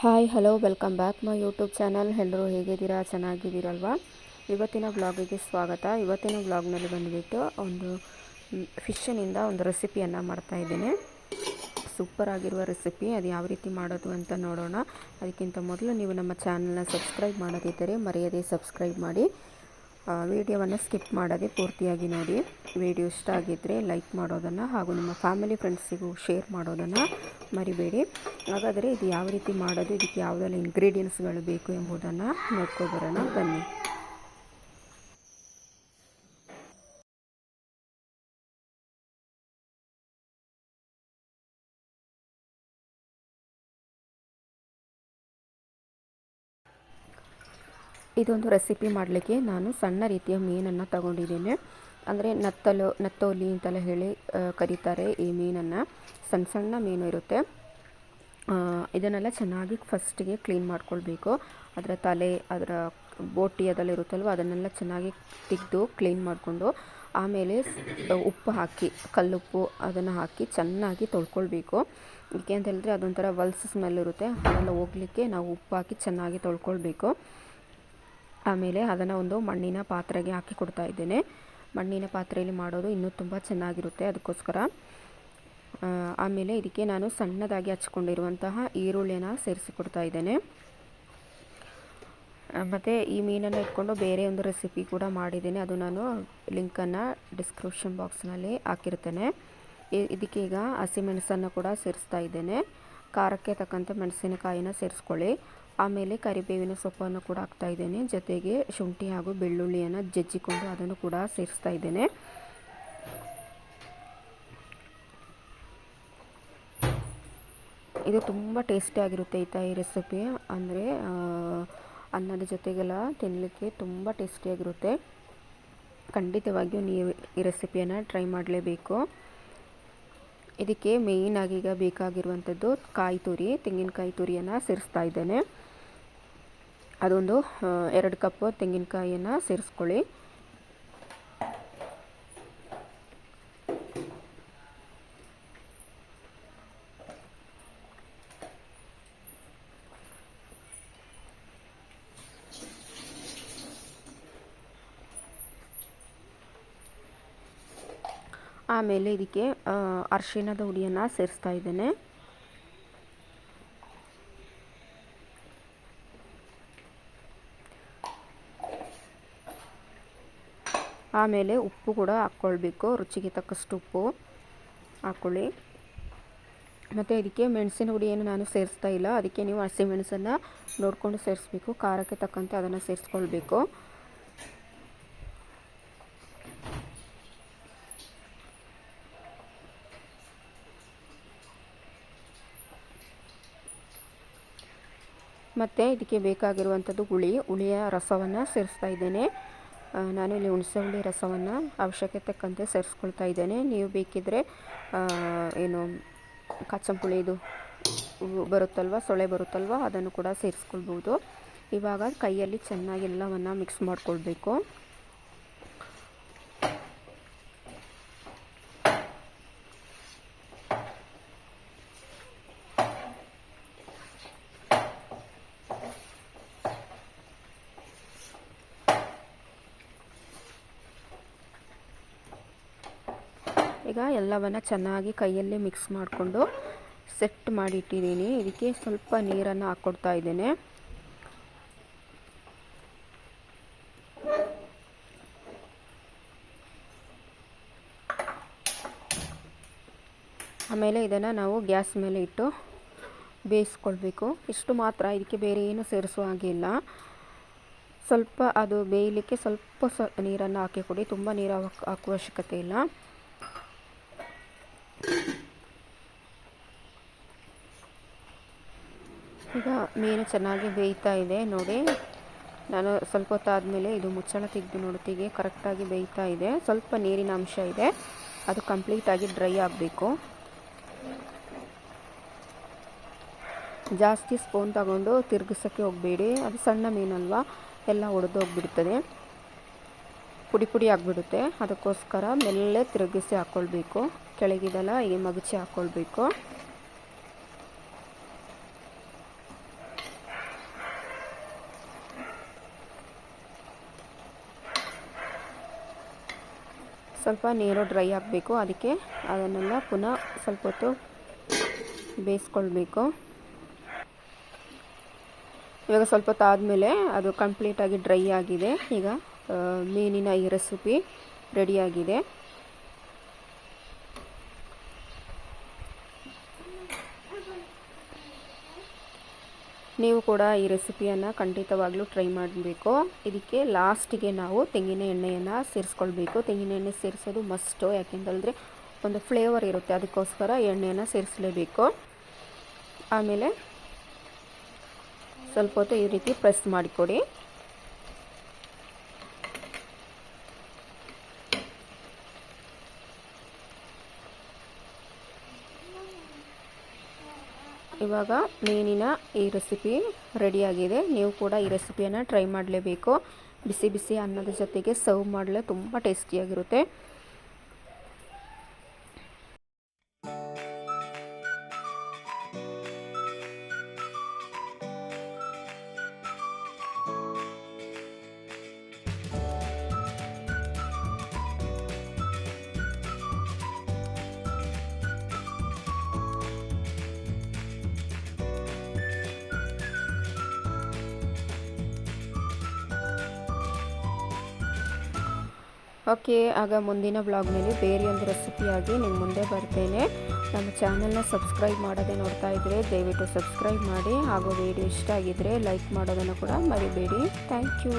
Hi, hello, welcome back my YouTube channel. ಎಲ್ಲರೂ ಹೇಗಿದ್ದೀರಾ? ಚೆನ್ನಾಗಿದ್ದೀರಲ್ವಾ? ಇವತ್ತಿನ ವ್ಲಾಗಿಗೆ ಸ್ವಾಗತ. ಇವತ್ತಿನ ವ್ಲಾಗ್ನಲ್ಲಿ ಬಂದುಬಿಟ್ಟು ಒಂದು ಫಿಶ್ಶನಿಂದ ಒಂದು ರೆಸಿಪಿಯನ್ನು ಮಾಡ್ತಾಯಿದ್ದೀನಿ ಸೂಪರ್ ಆಗಿರುವ ರೆಸಿಪಿ. ಅದು ಯಾವ ರೀತಿ ಮಾಡೋದು ಅಂತ ನೋಡೋಣ. ಅದಕ್ಕಿಂತ ಮೊದಲು ನೀವು ನಮ್ಮ ಚಾನಲ್ನ ಸಬ್ಸ್ಕ್ರೈಬ್ ಮಾಡೋದಿದ್ದರೆ ಮರೆಯದೇ ಸಬ್ಸ್ಕ್ರೈಬ್ ಮಾಡಿ. ವಿಡಿಯೋವನ್ನು ಸ್ಕಿಪ್ ಮಾಡದೆ ಪೂರ್ತಿಯಾಗಿ ನೋಡಿ. ವಿಡಿಯೋ ಇಷ್ಟ ಆಗಿದ್ದರೆ ಲೈಕ್ ಮಾಡೋದನ್ನು ಹಾಗೂ ನಿಮ್ಮ ಫ್ಯಾಮಿಲಿ ಫ್ರೆಂಡ್ಸಿಗೂ ಶೇರ್ ಮಾಡೋದನ್ನು ಮರಿಬೇಡಿ. ಹಾಗಾದರೆ ಇದು ಯಾವ ರೀತಿ ಮಾಡೋದು, ಇದಕ್ಕೆ ಯಾವುದೆಲ್ಲ ಇಂಗ್ರೀಡಿಯೆಂಟ್ಸ್ಗಳು ಬೇಕು ಎಂಬುದನ್ನು ನೋಡ್ಕೊಬರೋಣ ಬನ್ನಿ. ಇದೊಂದು ರೆಸಿಪಿ ಮಾಡಲಿಕ್ಕೆ ನಾನು ಸಣ್ಣ ರೀತಿಯ ಮೀನನ್ನು ತಗೊಂಡಿದ್ದೇನೆ. ಅಂದರೆ ನತ್ತಲು, ನತ್ತೋಲಿ ಅಂತೆಲ್ಲ ಹೇಳಿ ಕರೀತಾರೆ ಈ ಮೀನನ್ನು. ಸಣ್ಣ ಸಣ್ಣ ಮೀನು ಇರುತ್ತೆ. ಇದನ್ನೆಲ್ಲ ಚೆನ್ನಾಗಿ ಫಸ್ಟಿಗೆ ಕ್ಲೀನ್ ಮಾಡ್ಕೊಳ್ಬೇಕು. ಅದರ ತಲೆ, ಅದರ ಬೋಟಿ ಅದೆಲ್ಲ ಇರುತ್ತಲ್ವ, ಅದನ್ನೆಲ್ಲ ಚೆನ್ನಾಗಿ ತೆಗೆದು ಕ್ಲೀನ್ ಮಾಡಿಕೊಂಡು ಆಮೇಲೆ ಉಪ್ಪು ಹಾಕಿ, ಕಲ್ಲುಪ್ಪು ಅದನ್ನು ಹಾಕಿ ಚೆನ್ನಾಗಿ ತೊಳ್ಕೊಳ್ಬೇಕು. ಏಕೆ ಅಂತ ಹೇಳಿದ್ರೆ ಅದೊಂಥರ ವಲ್ಸ್ ಸ್ಮೆಲ್ ಇರುತ್ತೆ. ಅದೆಲ್ಲ ಹೋಗ್ಲಿಕ್ಕೆ ನಾವು ಉಪ್ಪು ಹಾಕಿ ಚೆನ್ನಾಗಿ ತೊಳ್ಕೊಳ್ಬೇಕು. ಆಮೇಲೆ ಅದನ್ನು ಒಂದು ಮಣ್ಣಿನ ಪಾತ್ರೆಗೆ ಹಾಕಿ ಕೊಡ್ತಾ ಇದ್ದೇನೆ. ಮಣ್ಣಿನ ಪಾತ್ರೆಯಲ್ಲಿ ಮಾಡೋದು ಇನ್ನೂ ತುಂಬ ಚೆನ್ನಾಗಿರುತ್ತೆ ಅದಕ್ಕೋಸ್ಕರ. ಆಮೇಲೆ ಇದಕ್ಕೆ ನಾನು ಸಣ್ಣದಾಗಿ ಹಚ್ಕೊಂಡಿರುವಂತಹ ಈರುಳ್ಳಿನ ಸೇರಿಸಿಕೊಡ್ತಾ ಇದ್ದೇನೆ. ಮತ್ತು ಈ ಮೀನನ್ನು ಇಟ್ಕೊಂಡು ಬೇರೆ ಒಂದು ರೆಸಿಪಿ ಕೂಡ ಮಾಡಿದ್ದೀನಿ. ಅದು ನಾನು ಲಿಂಕನ್ನು ಡಿಸ್ಕ್ರಿಪ್ಷನ್ ಬಾಕ್ಸ್ನಲ್ಲಿ ಹಾಕಿರ್ತೇನೆ. ಇದಕ್ಕೆ ಈಗ ಹಸಿಮೆಣಸನ್ನು ಕೂಡ ಸೇರಿಸ್ತಾ ಇದ್ದೇನೆ. ಖಾರಕ್ಕೆ ತಕ್ಕಂತೆ ಮೆಣಸಿನಕಾಯಿನ ಸೇರಿಸ್ಕೊಳ್ಳಿ. ಆಮೇಲೆ ಕರಿಬೇವಿನ ಸೊಪ್ಪನ್ನು ಕೂಡ ಹಾಕ್ತಾ ಇದ್ದೇನೆ. ಜೊತೆಗೆ ಶುಂಠಿ ಹಾಗೂ ಬೆಳ್ಳುಳ್ಳಿಯನ್ನು ಜಜ್ಜಿಕೊಂಡು ಅದನ್ನು ಕೂಡ ಸೇರಿಸ್ತಾ ಇದ್ದೇನೆ. ಇದು ತುಂಬ ಟೇಸ್ಟಿಯಾಗಿರುತ್ತೆ ಈ ತಾಯಿ ರೆಸಿಪಿ. ಅಂದರೆ ಅನ್ನದ ಜೊತೆಗೆಲ್ಲ ತಿನ್ನಲಿಕ್ಕೆ ತುಂಬ ಟೇಸ್ಟಿಯಾಗಿರುತ್ತೆ ಖಂಡಿತವಾಗಿಯೂ ನೀವು ಈ ರೆಸಿಪಿಯನ್ನು ಟ್ರೈ ಮಾಡಲೇಬೇಕು. ಇದಕ್ಕೆ ಮೇಯ್ನಾಗಿ ಈಗ ಬೇಕಾಗಿರುವಂಥದ್ದು ಕಾಯಿ ತುರಿ, ತೆಂಗಿನಕಾಯಿ ತುರಿಯನ್ನು ಸೇರಿಸ್ತಾ ಇದ್ದೇನೆ. ಅದೊಂದು ಎರಡು ಕಪ್ ತೆಂಗಿನಕಾಯಿಯನ್ನು ಸೇರಿಸ್ಕೊಳ್ಳಿ. ಆಮೇಲೆ ಇದಕ್ಕೆ ಅರಿಶಿಣದ ಹುಡಿಯನ್ನು ಸೇರಿಸ್ತಾ ಇದ್ದೇನೆ. ಆಮೇಲೆ ಉಪ್ಪು ಕೂಡ ಹಾಕ್ಕೊಳ್ಬೇಕು, ರುಚಿಗೆ ತಕ್ಕಷ್ಟು ಉಪ್ಪು ಹಾಕ್ಕೊಳ್ಳಿ. ಮತ್ತು ಇದಕ್ಕೆ ಮೆಣಸಿನ ಹುಡಿಯನ್ನು ನಾನು ಸೇರಿಸ್ತಾ ಇಲ್ಲ, ಅದಕ್ಕೆ ನೀವು ಹಸಿಮೆಣಸನ್ನು ನೋಡಿಕೊಂಡು ಸೇರಿಸ್ಬೇಕು, ಖಾರಕ್ಕೆ ತಕ್ಕಂತೆ ಅದನ್ನು ಸೇರಿಸ್ಕೊಳ್ಬೇಕು. ಮತ್ತು ಇದಕ್ಕೆ ಬೇಕಾಗಿರುವಂಥದ್ದು ಹುಳಿ, ಹುಳಿಯ ರಸವನ್ನು ಸೇರಿಸ್ತಾ ಇದ್ದೇನೆ. ನಾನು ಇಲ್ಲಿ ಹುಣಸೆಹುಳಿ ರಸವನ್ನು ಅವಶ್ಯಕತೆ ತಕ್ಕಂತೆ ಸೇರಿಸ್ಕೊಳ್ತಾ ಇದ್ದೇನೆ. ನೀವು ಬೇಕಿದ್ದರೆ ಏನು ಇದು ಬರುತ್ತಲ್ವ ಸೊಳೆ ಬರುತ್ತಲ್ವ, ಅದನ್ನು ಕೂಡ ಸೇರಿಸ್ಕೊಳ್ಬೋದು. ಇವಾಗ ಕೈಯಲ್ಲಿ ಚೆನ್ನಾಗಿ ಎಲ್ಲವನ್ನು ಮಿಕ್ಸ್ ಮಾಡಿಕೊಳ್ಬೇಕು. ಈಗ ಎಲ್ಲವನ್ನು ಚೆನ್ನಾಗಿ ಕೈಯಲ್ಲೇ ಮಿಕ್ಸ್ ಮಾಡಿಕೊಂಡು ಸೆಟ್ ಮಾಡಿಟ್ಟಿದ್ದೀನಿ. ಇದಕ್ಕೆ ಸ್ವಲ್ಪ ನೀರನ್ನು ಹಾಕ್ಕೊಡ್ತಾ ಇದ್ದೇನೆ. ಆಮೇಲೆ ಇದನ್ನು ನಾವು ಗ್ಯಾಸ್ ಮೇಲೆ ಇಟ್ಟು ಬೇಯಿಸ್ಕೊಳ್ಬೇಕು. ಇಷ್ಟು ಮಾತ್ರ. ಇದಕ್ಕೆ ಬೇರೆ ಏನು ಸೇರಿಸುವ ಹಾಗಿಲ್ಲ ಸ್ವಲ್ಪ ಅದು ಬೇಯಲಿಕ್ಕೆ ಸ್ವಲ್ಪ ಸ್ವಲ್ಪ ನೀರನ್ನು ಹಾಕಿ ಕೊಡಿ ತುಂಬ ನೀರು ಹಾಕುವ ಅವಶ್ಯಕತೆ ಇಲ್ಲ. ಈಗ ಮೀನು ಚೆನ್ನಾಗಿ ಬೇಯ್ತಾ ಇದೆ. ನೋಡಿ, ನಾನು ಸ್ವಲ್ಪ ಹೊತ್ತಾದಮೇಲೆ ಇದು ಮುಚ್ಚಳ ತೆಗೆದು ನೋಡ್ತೀಗೆ ಕರೆಕ್ಟಾಗಿ ಬೇಯ್ತಾ ಇದೆ. ಸ್ವಲ್ಪ ನೀರಿನ ಅಂಶ ಇದೆ. ಅದು ಕಂಪ್ಲೀಟಾಗಿ ಡ್ರೈ ಆಗಬೇಕು. ಜಾಸ್ತಿ ಸ್ಪೂನ್ ತಗೊಂಡು ತಿರುಗಿಸೋಕ್ಕೆ ಹೋಗಬೇಡಿ. ಅದು ಸಣ್ಣ ಮೀನಲ್ವಾ? ಎಲ್ಲ ಒಡೆದೋಗ್ಬಿಡ್ತದೆ ಪುಡಿ ಪುಡಿ ಆಗಿಬಿಡುತ್ತೆ. ಅದಕ್ಕೋಸ್ಕರ ಮೆಲ್ಲೆ ತಿರುಗಿಸಿ ಹಾಕ್ಕೊಳ್ಬೇಕು ಕೆಳಗಿದೆಲ್ಲ ಈ ಮಗಚಿ ಹಾಕ್ಕೊಳ್ಬೇಕು ಸ್ವಲ್ಪ ನೀರು ಡ್ರೈ ಆಗಬೇಕು ಅದಕ್ಕೆ ಅದನ್ನೆಲ್ಲ ಪುನಃ ಸ್ವಲ್ಪ ಹೊತ್ತು ಬೇಯಿಸ್ಕೊಳ್ಬೇಕು. ಇವಾಗ ಸ್ವಲ್ಪ ಹೊತ್ತು ಆದಮೇಲೆ ಅದು ಕಂಪ್ಲೀಟಾಗಿ ಡ್ರೈ ಆಗಿದೆ. ಈಗ ಮೀನಿನ ಈ ರೆಸಿಪಿ ರೆಡಿಯಾಗಿದೆ ನೀವು ಕೂಡ ಈ ರೆಸಿಪಿಯನ್ನು ಖಂಡಿತವಾಗ್ಲೂ ಟ್ರೈ ಮಾಡಬೇಕು. ಇದಕ್ಕೆ ಲಾಸ್ಟಿಗೆ ನಾವು ತೆಂಗಿನ ಎಣ್ಣೆಯನ್ನು ಸೇರಿಸ್ಕೊಳ್ಬೇಕು. ತೆಂಗಿನ ಎಣ್ಣೆ ಸೇರಿಸೋದು ಮಸ್ಟು ಯಾಕೆಂತಂದರೆ ಒಂದು ಫ್ಲೇವರ್ ಇರುತ್ತೆ. ಅದಕ್ಕೋಸ್ಕರ ಎಣ್ಣೆಯನ್ನು ಸೇರಿಸಲೇಬೇಕು. ಆಮೇಲೆ ಸ್ವಲ್ಪ ಹೊತ್ತು ಈ ರೀತಿ ಪ್ರೆಸ್ ಮಾಡಿಕೊಡಿ. ಇವಾಗ ಮೀನಿನ ಈ ರೆಸಿಪಿ ರೆಡಿಯಾಗಿದೆ ನೀವು ಕೂಡ ಈ ರೆಸಿಪಿಯನ್ನು ಟ್ರೈ ಮಾಡಲೇಬೇಕು. ಬಿಸಿ ಬಿಸಿ ಅನ್ನದ ಜೊತೆಗೆ ಸರ್ವ್ ಮಾಡಲು ತುಂಬ ಟೇಸ್ಟಿಯಾಗಿರುತ್ತೆ ಓಕೆ, ಆಗ ಮುಂದಿನ ಬ್ಲಾಗ್ನಲ್ಲಿ ಬೇರೆ ಒಂದು ರೆಸಿಪಿಯಾಗಿ ನಿಮ್ಮ ಮುಂದೆ ಬರ್ತೇನೆ. ನಮ್ಮ ಚಾನಲ್ನ ಸಬ್ಸ್ಕ್ರೈಬ್ ಮಾಡೋದೇ ನೋಡ್ತಾ ಇದ್ದರೆ ದಯವಿಟ್ಟು ಸಬ್ಸ್ಕ್ರೈಬ್ ಮಾಡಿ, ಹಾಗೂ ವಿಡಿಯೋ ಇಷ್ಟ ಆಗಿದ್ದರೆ ಲೈಕ್ ಮಾಡೋದನ್ನು ಕೂಡ ಮರಿಬೇಡಿ. Thank you